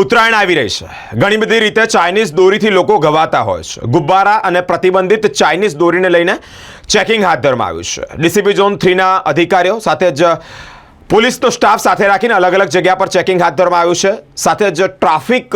ઉત્તરાયણ આવી રહી છે. ઘણી બધી રીતે ચાઇનીઝ દોરીથી લોકો ઘવાતા હોય છે. ગુબ્બારા અને પ્રતિબંધિત ચાઇનીઝ દોરીને લઈને ચેકિંગ હાથ ધરવામાં આવ્યું છે. ડીસીપી ઝોન થ્રીના અધિકારીઓ સાથે જ પોલીસનો સ્ટાફ સાથે રાખીને અલગ અલગ જગ્યા પર ચેકિંગ હાથ ધરવામાં આવ્યું છે. સાથે જ ટ્રાફિક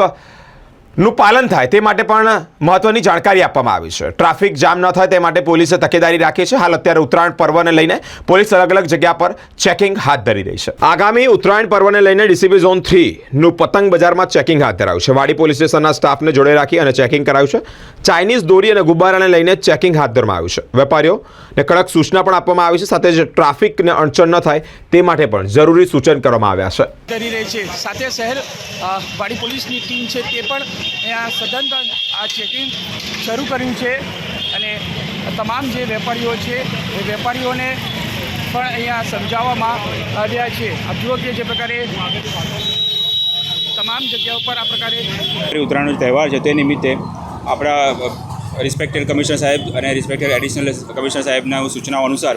નું પાલન થાય તે માટે પણ મહત્વની જાણકારી આપવામાં આવી છે. ટ્રાફિક જામ ન થાય તે માટે પોલીસે તકેદારી રાખી છે. હાલ અત્યારે ઉત્તરાયણ પર્વને લઈને પોલીસ અલગ અલગ જગ્યા પર ચેકિંગ હાથ ધરી રહી છે. આગામી ઉત્તરાયણ પર્વને લઈને ડીસીબી ઝોન થ્રીનું પતંગ બજારમાં ચેકિંગ હાથ ધરાયું છે. વાડી પોલીસ સ્ટેશનના સ્ટાફને જોડે રાખી અને ચેકિંગ કરાયું છે. ચાઇનીઝ દોરી અને ગુબ્બારાને લઈને ચેકિંગ હાથ ધરવામાં આવ્યું છે. વેપારીઓને કડક સૂચના પણ આપવામાં આવી છે. સાથે જ ટ્રાફિકને અડચણ ન થાય તે માટે પણ જરૂરી સૂચન કરવામાં આવ્યા છે. કરી રહી છે. સાથે શહેર વાડી પોલીસની ટીમ છે તે પણ અહીંયા સદંતર આ ચેકિંગ શરૂ કર્યું છે અને તમામ જે વેપારીઓ છે, એ વેપારીઓને પણ અહીંયા સમજાવવામાં આવ્યા છે. આપ જે પ્રકારે તમામ જગ્યા ઉપર આ પ્રકારે ઉત્તરાયણનો તહેવાર છે, તે નિમિત્તે આપણા રિસ્પેક્ટેડ કમિશનર સાહેબ અને રિસ્પેક્ટેડ એડિશનલ કમિશનર સાહેબના સૂચનાઓ અનુસાર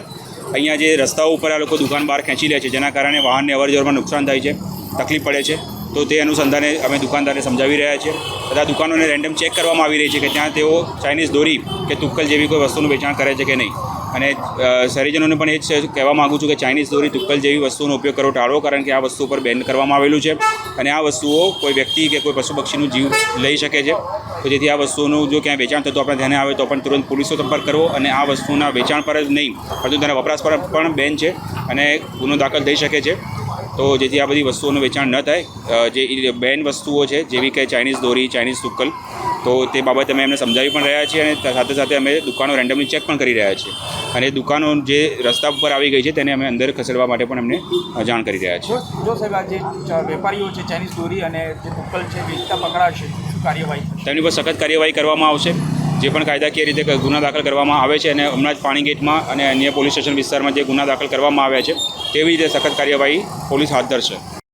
અહીંયા જે રસ્તાઓ ઉપર આ લોકો દુકાન બહાર ખેંચી લે છે, જેના કારણે વાહનને અવરજવરમાં નુકસાન થાય છે, તકલીફ પડે છે, તો તે અનુસંધાને અમે દુકાનદારને સમજાવી રહ્યા છીએ. તથા દુકાનોને રેન્ડમ ચેક કરવામાં આવી રહી છે કે ત્યાં તેઓ ચાઇનીઝ દોરી કે તુક્કલ જેવી કોઈ વસ્તુનું વેચાણ કરે છે કે નહીં. અને શહેરીજનોને પણ એ જ કહેવા માગું છું કે ચાઇનીઝ દોરી, તુક્કલ જેવી વસ્તુનો ઉપયોગ કરવો ટાળો કારણ કે આ વસ્તુ પર બેન કરવામાં આવેલું છે. અને આ વસ્તુઓ કોઈ વ્યક્તિ કે કોઈ પશુ પક્ષીનું જીવ લઈ શકે છે. તો જેથી આ વસ્તુનું જો ક્યાંય વેચાણ થતું આપણે ધ્યાને આવે તો પણ તુરંત પોલીસનો સંપર્ક કરવો અને આ વસ્તુના વેચાણ પર જ નહીં, પરંતુ તેના વપરાશ પર પણ બેન છે અને ગુનો દાખલ થઈ શકે છે. તો જેથી આ બધી વસ્તુઓનું વેચાણ ન થાય જે બેન વસ્તુઓ છે જેવી કે ચાઇનીઝ દોરી ચાઇનીઝ તુક્કલ તો તે બાબતે અમે એમને સમજાવી પણ રહ્યા છીએ અને સાથે સાથે અમે દુકાનો રેન્ડમલી ચેક પણ કરી રહ્યા છીએ. અને દુકાનો જે રસ્તા ઉપર આવી ગઈ છે તેને અમે અંદર ખસેડવા માટે પણ એમને જાણ કરી રહ્યા છીએ. જો સાહેબ આ જે વેપારીઓ છે ચાઇનીઝ દોરી અને જે ટુક્કલ છે વેચતા પકડાશે શું કાર્યવાહી તેમની પર સખત કાર્યવાહી કરવામાં આવશે. જે પણ કાયદાકીય રીતે ગુના દાખલ કરવામાં આવે છે અને હમણાં જ પાણી ગેટમાં અને અન્ય પોલીસ સ્ટેશન વિસ્તારમાં જે ગુના દાખલ કરવામાં આવ્યા છે, તેવી રીતે સખત કાર્યવાહી પોલીસ હાથ ધરશે.